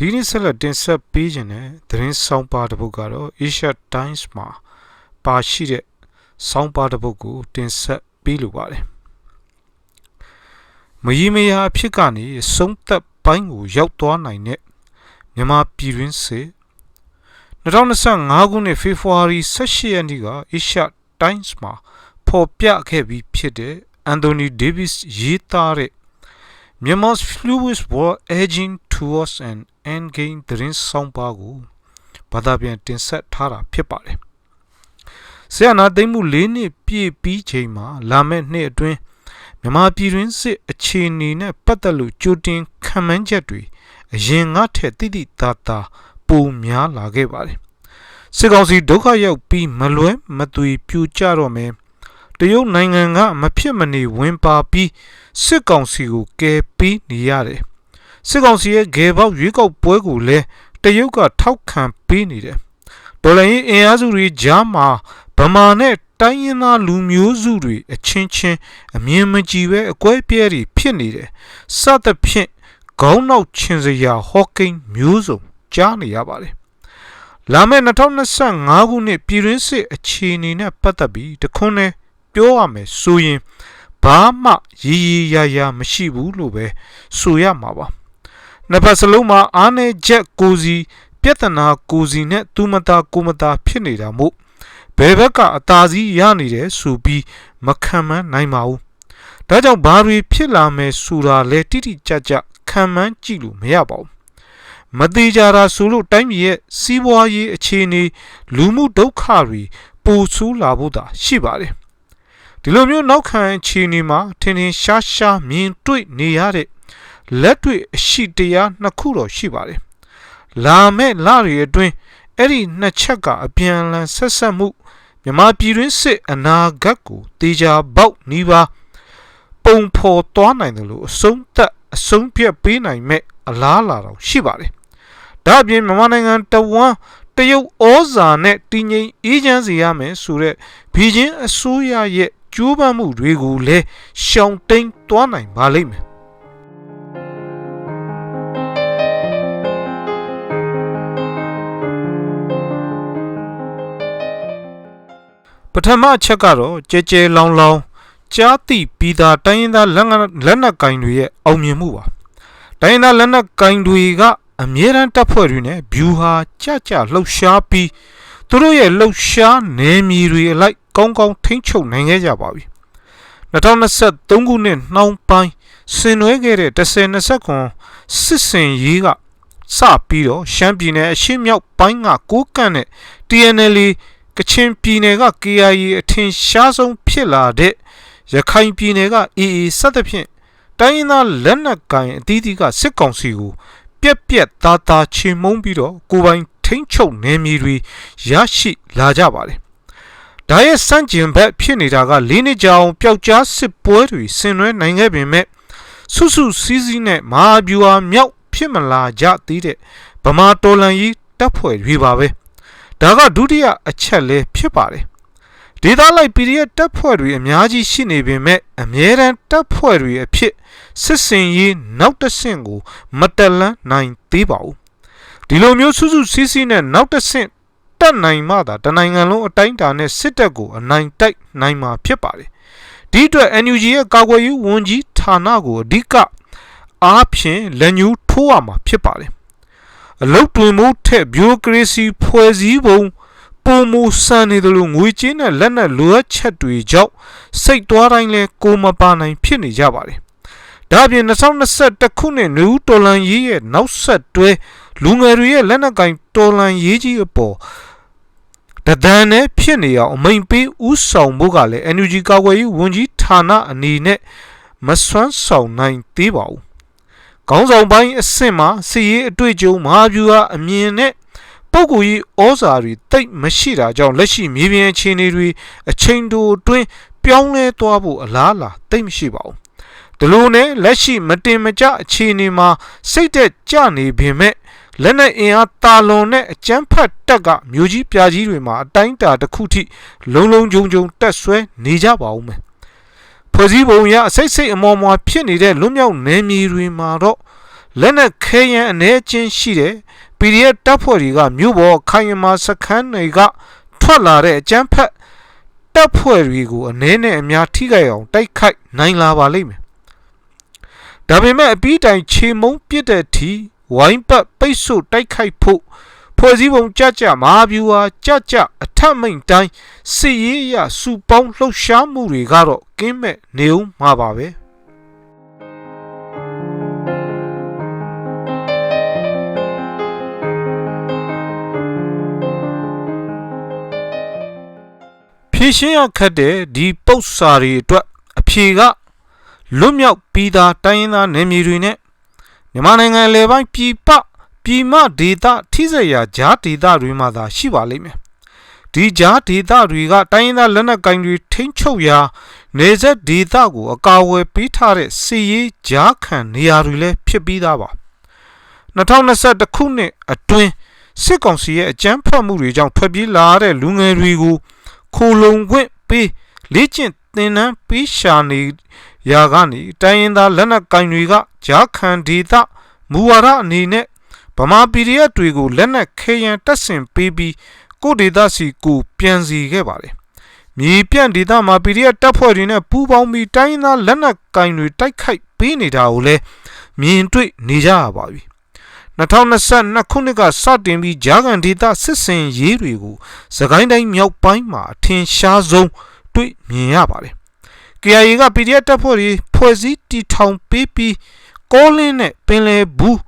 ဒီနေ့ဆက်လက်တင်ဆက်ပေးခြင်းတဲ့သတင်းဆောင်ပါတစ်ပုဒ်ကတော့ Asia Times မှာပါရှိတဲ့ဆောင်ပါတစ်ပုဒ်ကိုတင်ဆက်ပေးလိုပါတယ်မယီမယာအဖြစ်ကနေဆုံးသက်ပိုင်းကိုရောက်သွားနိုင်တဲ့မြန်မာပြည်တွင်းစစ်2025ခုနှစ်ဖေဖော်ဝါရီ18ရက်နေ့က Asia Times မှာဖော်ပြခဲ့ပြီးဖြစ်တဲ့ Anthony Davis ရေးသားတဲ့ Myanmar's fluid war edging towards an endgame သတင်းဆောင်ပါကိုဘာသာပြန်တင်ဆက်ထားတာဖြစ်ပါတယ်။ဆရာနာသိမ့်မှု၄နှစ်ပြည့်ပြီးချိန်မှာလာမယ့်နှစ်အတွင်းမြန်မာပြည်တွင်းစစ်အခြေအနေနဲ့ပတ်သက်လို့ကြိုတင်ခံမှန်းချက်တွေအရင်ငါထက်တိတိသားသားပိုများလာခဲ့ပါတယ်။စစ်ကောင်စီဒုက္ခရောက်ပြီးမလွဲမသွေပြူကြတော့မယ်တရုတ်နိုင်ငံကမဖြစ်မနေဝင်ပါပြီးစစ်ကောင်စီကိုကယ်ပေးနေရတယ် စစ်ကောင်စီရဲ့ဂယ်ပေါက်ရွေးကောက်ပွဲကိုလည်းတရုတ်ကထောက်ခံပေးနေတယ်ဒေါ်လာရင်အင်အားစုတွေကြားမှာဗမာနဲ့တိုင်းရင်းသားလူမျိုးစုတွေအချင်းချင်းအမြင်မကြည်ပဲအကွဲပြဲတွေဖြစ်နေတယ်စသဖြင့်ခေါင်းနောက်ချင်းစရာဟော့ကိန်းမျိုးစုံကြားနေရပါတယ်လာမယ့်2025ခုနှစ်ပြည်တွင်းစစ်အခြေအနေနဲ့ပတ်သက်ပြီးတခွန်းနဲ့ပြောရမယ်ဆိုရင်ဘာမှရည်ရည်ရရမရှိဘူးလို့ပဲဆိုရမှာပါ နှစ်ဖက်စလုံးမှာအားနည်းချက်ကိုစီပြဿနာကိုစီနဲ့သူမတာကိုမတာဖြစ်နေတာမို့ဘယ်ဘက်ကအသာစီးရနေတယ်ဆိုပြီးမခံမနိုင်ပါဘူးဒါကြောင့်ဘာတွေဖြစ်လာမယ်ဆိုတာလဲတိတိကျကျခံမှန်းကြည့်လို့မရပါဘူးမသေးကြတာဆိုလို့တိုင်းပြည်ရဲ့စီးပွားရေးအခြေအနေလူမှုဒုက္ခတွေပိုဆိုးလာဖို့သာရှိပါတယ်ဒီလိုမျိုးနောက်ခံအခြေအနေမှာထင်ထင်ရှားရှားမြင်တွေ့နေရတဲ့ လက်တွေ့အရှိတရားနှစ်ခုတော့ရှိပါတယ်လာမဲ့လတွေအတွင်းအဲ့ဒီနှစ်ချက်ကအပြန်အလှန်ဆက်ဆက်မှုမြမပြည်တွင်းစစ်အနာဂတ်ကိုတေချာပေါက်နီးပါပုံဖော်သွားနိုင်တယ်လို့အဆုံးသက်အဆုံးပြတ်ပေးနိုင်မဲ့အလားလာတော့ရှိပါတယ်ဒါအပြင်မြန်မာနိုင်ငံတဝမ်းတရုတ်ဩဇာနဲ့တည်ငြိမ်အေးချမ်းစေရမယ်ဆိုတဲ့ဘီဂျင်းအစိုးရရဲ့ကြိုးပမ်းမှုတွေကိုလည်းရှောင်တိန်သွားနိုင်ပါလိမ့်မယ် ပထမအချက်ကတော့ကြဲကြဲလောင်လောင်ကြားတိပြီးသားတိုင်းရင်းသားလက်လက်နက်ကင်တွေရဲ့အောင်မြင်မှုပါတိုင်းရင်းသားလက်နက်ကင်တွေကအမြဲတမ်းတပ်ဖွဲ့တွေနဲ့ဘျူဟာကြကြလှုပ်ရှားပြီးသူတို့ရဲ့လှုပ်ရှားနယ်မြေတွေအလိုက်ကောင်းကောင်းထိန်းချုပ်နိုင်ခဲ့ကြပါပြီ2023ခုနှစ်နှောင်းပိုင်းဆင်နွှဲခဲ့တဲ့1029စစ်စင်ရေးကစပြီးတော့ရှမ်းပြည်နယ်အရှေ့မြောက်ပိုင်းကကိုးကန့်နဲ့ TNL ကချင်ပြည်နယ်က KIA အထင်ရှားဆုံးဖြစ်လာတဲ့ရခိုင်ပြည်နယ်က AA စသဖြင့်တိုင်းရင်းသားလက်နက်ကိုင်အသီးသီးကစစ်ကောင်စီကိုပြက်ပြက်သားသားချေမှုန်းပြီးတော့ကိုပိုင်ထိမ့်ချုပ်နယ်မြေတွေရရှိလာကြပါတယ်။ဒါရဲ့စန့်ကျင်ဘက်ဖြစ်နေတာကလေးနှစ်ကြာအောင်ပျောက်ကြားစစ်ပွဲတွေဆင်နွှဲနိုင်ခဲ့ပေမဲ့ဆုစုစည်းစည်းနဲ့မဟာဗျူဟာမြောက်ဖြစ်မလာကြသေးတဲ့ဗမာတော်လန်ကြီးတပ်ဖွဲ့တွေပါပဲ။ ဒါကဒုတိယအချက်လဲဖြစ်ပါတယ်။ဒေသလိုက် PDF တပ်ဖွဲ့တွေအများကြီးရှိနေပေမဲ့အမြဲတမ်းတပ်ဖွဲ့တွေအဖြစ်စစ်စင်ရေးနောက်တဆင့်ကိုမတက်လန်းနိုင်သေးပါဘူးဒီလိုမျိုးစုစုစည်းစည်းနဲ့နောက်တဆင့်တက်နိုင်မှသာတနိုင်ငံလုံးအတိုင်းအတာနဲ့စစ်တပ်ကိုအနိုင်တိုက်နိုင်မှာဖြစ်ပါတယ်ဒီအတွက် NUG ရဲ့ကာကွယ်ရေးဝန်ကြီးဌာနကိုအဓိကအားဖြင့်လက်ညှိုးထိုးရမှာဖြစ်ပါတယ် အလုတ်တွင်မှုထက်ဘီယိုကရေစီဖွဲ့စည်းပုံပုံမူစံနေတယ်လို့ငွေကြေးနဲ့လက်နက်လိုအပ်ချက်တွေကြောင့်စိတ်သွားတိုင်းလဲကိုမပါနိုင်ဖြစ်နေကြပါတယ်ဒါပြင်2021ခုနှစ်နယူးတော်လန်ရေးရဲ့နောက်ဆက်တွဲလူငယ်တွေရဲ့လက်နက်ကင်တော်လန်ရေးကြီးအပေါ်တဒန်းနဲ့ဖြစ်နေအောင်အမိန်ပေးဥဆောင်ဖို့ကလည်း NUG ကာကွယ်ရေးဝန်ကြီးဌာနအနေနဲ့မစွမ်းဆောင်နိုင်သေးပါဘူး။ ခေါင်းဆောင်ပိုင်းအဆင့်မှာစီရေးအတွေ့အကြုံမဟာဗျူဟာအမြင်နဲ့ပုဂ္ဂိုလ်ရေးဩဇာတွေတိတ်မရှိတာကြောင့်လက်ရှိမြေပြင်အခြေအနေတွေအချိန်တိုအတွင်းပြောင်းလဲသွားဖို့အလားအလာတိတ်မရှိပါဘူး။ဒီလိုနဲ့လက်ရှိမတင်မကျအခြေအနေမှာစိတ်သက်ကြနေပေမဲ့လက်နက်အင်အားတာလွန်တဲ့အကြမ်းဖက်တပ်ကမြို့ကြီးပြာကြီးတွေမှာအတိုင်းတာတစ်ခုထိလုံလုံဂျုံဂျုံတက်ဆွဲနေကြပါဦးမယ် ဖွဲ့စည်းပုံရအစိတ်စိတ်အမော်မွာဖြစ်နေတဲ့လွတ်မြောက်နယ်မြေတွေမှာတော့လက်နက်ခဲယမ်းအနေချင်းရှိတဲ့ PDF တပ်ဖွဲ့တွေကမြို့ပေါ်ခိုင်မာစခန်းတွေကထွက်လာတဲ့အကြမ်းဖက်တပ်ဖွဲ့တွေကိုအနေနဲ့အများထိခိုက်အောင်တိုက်ခိုက်နိုင်လာပါလိမ့်မယ်။ဒါပေမဲ့အပြီးတိုင်ခြေမုံပစ်တဲ့အထိဝိုင်းပတ်ပိတ်ဆို့တိုက်ခိုက်ဖို့ ဖွဲ့စည်းပုံကြကြမဟာဗျူဟာကြကြအထက်မိန်တိုင်းစစ်ရေးအရစူပေါင်းလှုပ်ရှားမှုတွေကတော့ကင်းမဲ့နေဦးမှာပါပဲ။ဖြည့်ရှင်းရခတ်တဲ့ဒီပု္ပ္ပာတွေအတွက်အဖြေကလွတ်မြောက်ပြီးသားတိုင်းရင်းသားနယ်မြေတွေနဲ့မြန်မာနိုင်ငံလေပိုင်းပြည်ပ ပြည်မဒေသထိစရာဂျားဒေသတွေမှာသာရှိပါလိမ့်မယ်ဒီဂျားဒေသတွေကတိုင်းရင်းသားလက်နက်ကင်တွေထိန်းချုပ်ရာနေဆက်ဒေသကိုအကာအကွယ်ပေးထားတဲ့စီရေးဂျားခံနေရာတွေလည်းဖြစ်ပြီးသားပါ2021ခုနှစ်အတွင်းစစ်ကောင်စီရဲ့အကြမ်းဖက်မှုတွေကြောင့်ထွက်ပြေးလာတဲ့လူငယ်တွေကိုခိုလုံခွင့်ပေးလေ့ကျင့်သင်တန်းပေးရှာနေရာကနေတိုင်းရင်းသားလက်နက်ကင်တွေကဂျားခံဒေသမူဝါဒအနေနဲ့ ဗမာ PDF တွေကိုလက်နက်ခဲယမ်းတပ်ဆင်ပေးပြီးကိုဒေသစီကိုပြန်စီခဲ့ပါတယ်။မြေပြန့်ဒေသမှာ PDF တပ်ဖွဲ့တွေနဲ့ပူးပေါင်းပြီးတိုင်းရင်းသားလက်နက်ကင်တွေတိုက်ခိုက်ပေးနေတာကိုလည်းမြင်တွေ့နေကြရပါပြီ။2022ခုနှစ်ကစတင်ပြီးဂျာကန်ဒေသစစ်စင်ရေးတွေကိုသခိုင်းတိုင်းမြောက်ပိုင်းမှာအထင်ရှားဆုံးတွေ့မြင်ရပါတယ်။ KIA က PDF တပ်ဖွဲ့တွေဖွဲ့စည်းတီထောင်ပေးပြီးကောလင်းနဲ့ပင်လယ်ဘူး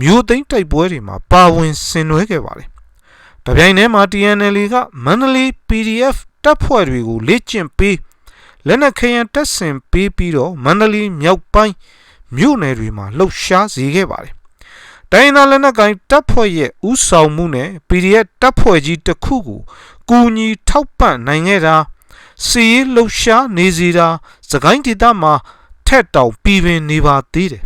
မြို့သိမ်းတိုက်ပွဲတွေမှာပါဝင်ဆင်နွှဲခဲ့ပါတယ်။တပြိုင်တည်းမှာ TNL ကမန္တလေး PDF တပ်ဖွဲ့တွေကိုလေ့ကျင့်ပေးလက်နက်ခဲယမ်းတပ်ဆင်ပေးပြီးတော့မန္တလေးမြောက်ပိုင်းမြို့နယ်တွေမှာလှုပ်ရှားစေခဲ့ပါတယ်။တိုင်းသားလက်နက်ကိုင်တပ်ဖွဲ့ရဲ့ဥဆောင်မှုနဲ့ PDF တပ်ဖွဲ့ကြီးတစ်ခုကိုကူညီထောက်ပံ့နိုင်ခဲ့တာစီးလှုပ်ရှားနေစီတာစကိုင်းဒေသမှာထက်တောင်ပြည်ပင်နေပါသေးတယ်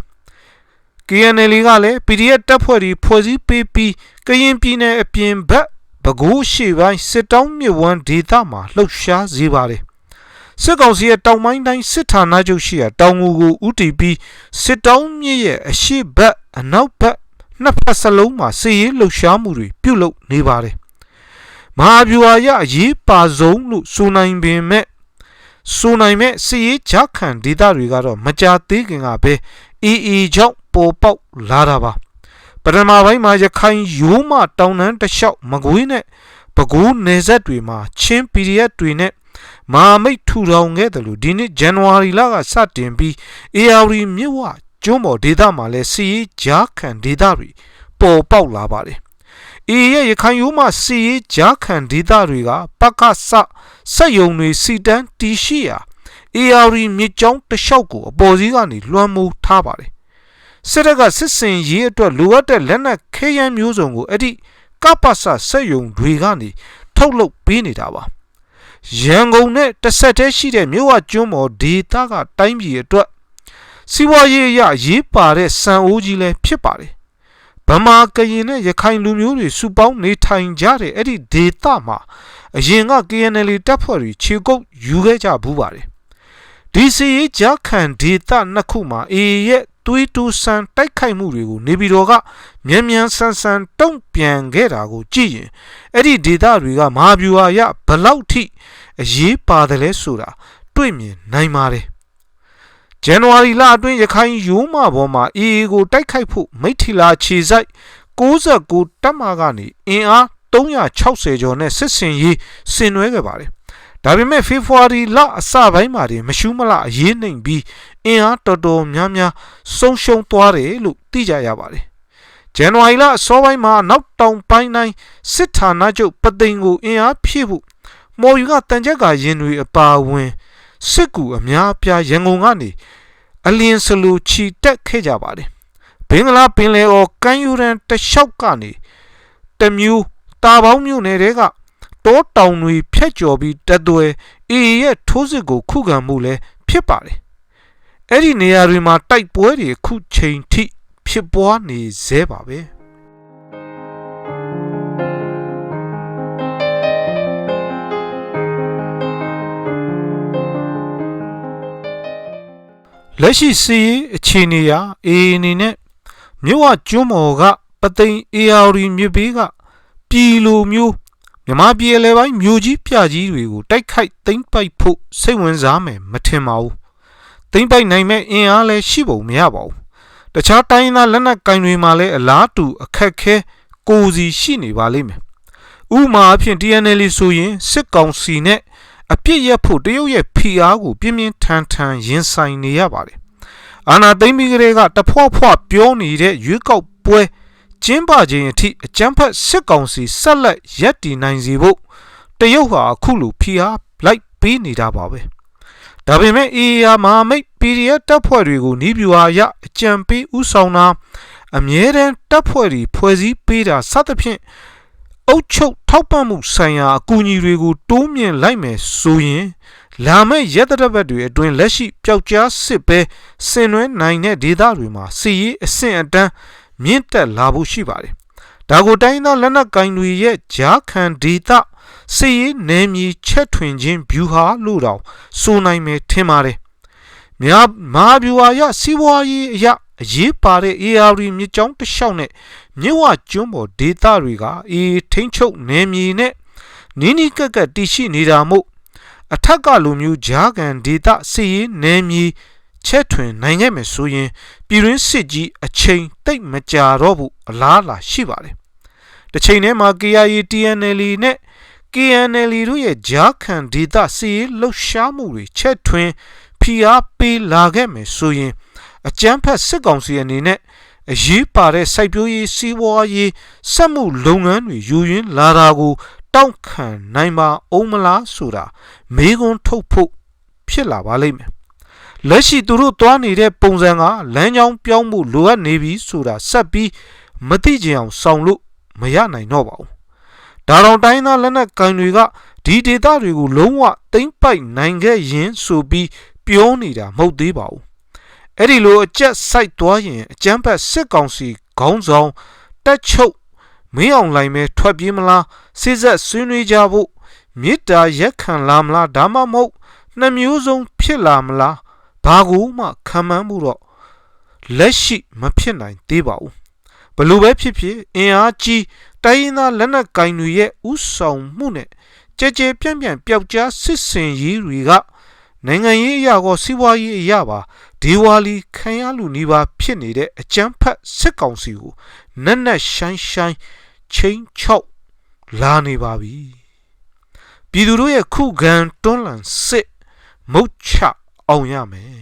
KNL ကလည်း PDF တပ်ဖွဲ့တွေဖွဲ့စည်းပေးပြီးကရင်ပြည်နယ်အပြင်ဘက်ပဲခူးရှေ့ပိုင်းစစ်တောင်းမြစ်ဝမ်းဒေသမှာလှုပ်ရှားစေပါတယ်စစ်ကောင်စီရဲ့တောင်ပိုင်းတိုင်းစစ်ဌာနချုပ်ရှိရာတောင်ငူကိုဥတီပြီးစစ်တောင်းမြစ်ရဲ့အရှိဘက်အနောက်ဘက်နှစ်ဖက်စလုံးမှာစစ်ရေးလှုပ်ရှားမှုတွေပြုလုပ်နေပါတယ်မဟာဗျူဟာရအရေးပါဆုံးလို့ဆိုနိုင်ပင်မဲ့ဆိုနိုင်မဲ့စစ်ရေးဂျခံဒေသတွေကတော့မကြသေးခင်ကပဲအေးအေးကြောင့် ပေါ်ပေါက်လာတာပါပထမပိုင်းမှာရခိုင်ရိုးမတောင်တန်းတလျှောက်မကွေးနဲ့ပဲခူးနယ်စပ်တွေမှာချင်း PDF တွေနဲ့မာမိတ်ထူထောင်ခဲ့တယ်လို့ဒီနှစ်ဇန်နဝါရီလကစတင်ပြီး AR မြစ်ဝကျွန်းပေါ်ဒေသမှာလည်းစီရေးကြားခံဒေသတွေပေါ်ပေါက်လာပါတယ်။အေရဲ့ရခိုင်ရိုးမှစီရေးကြားခံဒေသတွေကပကစစက်ယုံတွေစီတန်းတီရှိရာ AR မြစ်ကြောင်းတလျှောက်ကိုအပေါ်စီးကနေလွှမ်းမိုးထားပါတယ် စစ်တပ်ကစစ်စင်ရေးအတွက်လိုအပ်တဲ့လက်နက်ခဲယမ်းမျိုးစုံကိုအဲ့ဒီကပ္ပစစက်ယုံတွေကနေထုတ်လုပ်ပေးနေတာပါရန်ကုန်နဲ့တစ်ဆက်တည်းရှိတဲ့မြို့ဝကျွန်းပေါ်ဒေသကတိုင်းပြည်အတွက်စီးပွားရေးအရရေးပါတဲ့စံအိုးကြီးလည်းဖြစ်ပါတယ်ဗမာကရင်နဲ့ရခိုင်လူမျိုးတွေစုပေါင်းနေထိုင်ကြတဲ့အဲ့ဒီဒေသမှာအရင်က KNL တပ်ဖွဲ့တွေခြေကုပ်ယူခဲ့ကြဘူးပါတယ်ဒီစီရေးဂျာခံဒေသနှစ်ခုမှာအေရဲ့ သွေးတူဆန်တိုက်ခိုက်မှုတွေကိုနေပြည်တော်ကမြန်မြန်ဆန်ဆန်တုံ့ပြန်ခဲ့တာကိုကြည့်ရင်အဲ့ဒီဒေသတွေကမဟာဗျူဟာရဘလောက်ထိအရေးပါတယ်လဲဆိုတာတွေ့မြင်နိုင်ပါတယ်ဇန်နဝါရီလအတွင်းရခိုင်ရိုးမပေါ်မှာအေအေကိုတိုက်ခိုက်ဖို့မိထီလာခြေစိုက်69တပ်မကနေအင်အား360ကျော်နဲ့စစ်စင်ရေးဆင်နွှဲခဲ့ပါတယ် ဒါပေမဲ့ဖေဖော်ဝါရီလအစပိုင်းမှာတင်မရှူးမလအရေးနှိမ်ပြီးအင်အားတော်တော်များများဆုံးရှုံးသွားတယ်လို့သိကြရပါတယ်။ဇန်နဝါရီလအစောပိုင်းမှာနောက်တောင်ပိုင်းတိုင်းစစ်ဌာနချုပ်ပသိမ်ကိုအင်အားဖြည့်ဖို့မော်ယူကတန်ကြက်ကရင်တွေအပါဝင်စစ်ကူအများအပြားရန်ကုန်ကနေအလင်းစလူချီတက်ခဲ့ကြပါတယ်။ဘင်္ဂလားပင်လယ်အော်ကမ်းယူရန်တလျှောက်ကနေတမျိုးတာပေါင်းမြို့နယ်တွေက တောတောင်တွေဖြတ်ကျော်ပြီးတသွဲအေရဲ့ထိုးစစ်ကိုခုခံမှုလည်းဖြစ်ပါတယ်။အဲ့ဒီနေရာတွေမှာတိုက်ပွဲတွေခုချိန်ထိဖြစ်ပွားနေသေးပါပဲ။လက်ရှိစီးအခြေအနေရာအေအနေနဲ့မြစ်ဝကျွန်းမော်ကပသိမ်အေယာရီမြစ်ဘေးကပြည်လိုမျိုး မြမပြည်အလဲပိုင်းမြို့ကြီးပြကြီးတွေကိုတိုက်ခိုက်သိမ်းပိုက်ဖို့စိတ်ဝင်စားမယ်မထင်ပါဘူးသိမ်းပိုက်နိုင်မဲ့အင်အားလည်းရှိပုံမရပါဘူးတခြားတိုင်းသားလက်နက်ကင်တွေမှာလည်းအလားတူအခက်ခဲကိုစီရှိနေပါလိမ့်မယ်ဥမာအဖြစ် TNL ဆိုရင်စစ်ကောင်စီနဲ့အပြစ်ရက်ဖို့တရုတ်ရဲ့ဖိအားကိုပြင်းပြင်းထန်ထန်ရင်ဆိုင်နေရပါတယ်အာနာသိမ့်ပြီးကလေးကတဖွားဖွားပြောနေတဲ့ရွေးကောက်ပွဲ ကျင်းပခြင်းအထိအကြမ်းဖက်စစ်ကောင်စီဆက်လက်ရပ်တည်နိုင်စေဖို့တရုတ်ဟာအခုလိုဖိအားလိုက်ပေးနေတာပါပဲဒါပေမဲ့အေယာမဟာမိတ် PDF တပ်ဖွဲ့တွေကိုနီးပြူဟာရအကြံပေးဥဆောင်တာအမြဲတမ်းတပ်ဖွဲ့တွေဖွဲ့စည်းပေးတာစသဖြင့်အုတ်ချုပ်ထောက်ပံ့မှုဆိုင်ရာအကူအညီတွေကိုတိုးမြင့်လိုက်မယ်ဆိုရင်လာမယ့်ရက်တရက်တွေအတွင်းလက်ရှိပျောက်ကြားစစ်ပဲဆင်နွှဲနိုင်တဲ့ဒေသတွေမှာစီရေးအဆင့်အတန်း မြင့်တက်လာဖို့ရှိပါတယ်။ဒါကိုတိုင်းသားလက်နက်ကင်တွေရဲ့ဂျားခံဒေသစီရေးနယ်မြေချက်ထွင်ခြင်းဗျူဟာလို့တောင်ဆိုနိုင်မယ်ထင်ပါတယ်။များမဟာဗျူဟာရစီးပွားရေးအရာအရေးပါတဲ့ AR မြစ်ကြောင်းတစ်လျှောက်နဲ့မြစ်ဝကျွန်းပေါ်ဒေသတွေကအေးထိန်ချုပ်နယ်မြေနဲ့နီးနီးကက်ကက်တည်ရှိနေတာမို့အထက်ကလူမျိုးဂျားကန်ဒေသစီရေးနယ်မြေ ချက်ထွင်နိုင်ခဲ့မယ်ဆိုရင်ပြည်ရင်းစစ်ကြီးအချိန်တိတ်မကြာတော့ဘူးအလားအလာရှိပါတယ်။တစ်ချိန်တည်းမှာ KIA TNL နဲ့ KNL တို့ရဲ့ဂျားခံဒေသစီရေးလှုပ်ရှားမှုတွေချက်ထွင်ဖိအားပေးလာခဲ့မယ်ဆိုရင်အကြမ်းဖက်စစ်ကောင်စီအနေနဲ့အရေးပါတဲ့စိုက်ပျိုးရေးစီးပွားရေးစက်မှုလုပ်ငန်းတွေယူရင်းလာတာကိုတောက်ခံနိုင်ပါအောင်မလားဆိုတာမေးခွန်းထုတ်ဖို့ဖြစ်လာပါလိမ့်မယ် လက်ရှိသူတို့သွားနေတဲ့ပုံစံကလမ်းကြောင်းပြောင်းမှုလိုအပ်နေပြီဆိုတာဆက်ပြီးမသိကြအောင်ဆောင်လို့မရနိုင်တော့ပါဘူးဒါတော်တိုင်းသားလက်နက်ကင်တွေကဒီဒေသတွေကိုလုံးဝသိမ့်ပိုက်နိုင်ခဲ့ရင်ဆိုပြီးပြောနေတာမဟုတ်သေးပါဘူးအဲ့ဒီလိုအကျက်စိုက်သွားရင်အကျန်းဖက်စစ်ကောင်စီခေါင်းဆောင်တက်ချုပ်မင်းအောင်လိုင်းမဲထွက်ပြေးမလားစိစက်ဆွေးနွေးကြဖို့မေတ္တာရက်ခံလာမလားဒါမှမဟုတ်နှမျိုးစုံဖြစ်လာမလား ဘာကိုမှခံမှန်းမှုတော့လက်ရှိမဖြစ်နိုင်သေးပါဘူးဘလို့ပဲဖြစ်ဖြစ်အင်အားကြီးတိုင်းရင်းသားလက်နက်ကင်တွေရဲ့ဥဆောင်မှုနဲ့ကြဲကြဲပြန့်ပြန့်ပျောက်ကြားစစ်စင်ရေးတွေကနိုင်ငံရေးအရာကောစီးပွားရေးအရာပါဒေဝါလီခံရလူနီးပါးဖြစ်နေတဲ့အကြမ်းဖက်စစ်ကောင်စီကိုနက်နက်ရှိုင်းရှိုင်းချင်းချောက်လာနေပါပြီပြည်သူတို့ရဲ့ခုခံတွန်းလှန်စစ်မုတ်ချ အောင်ရမယ်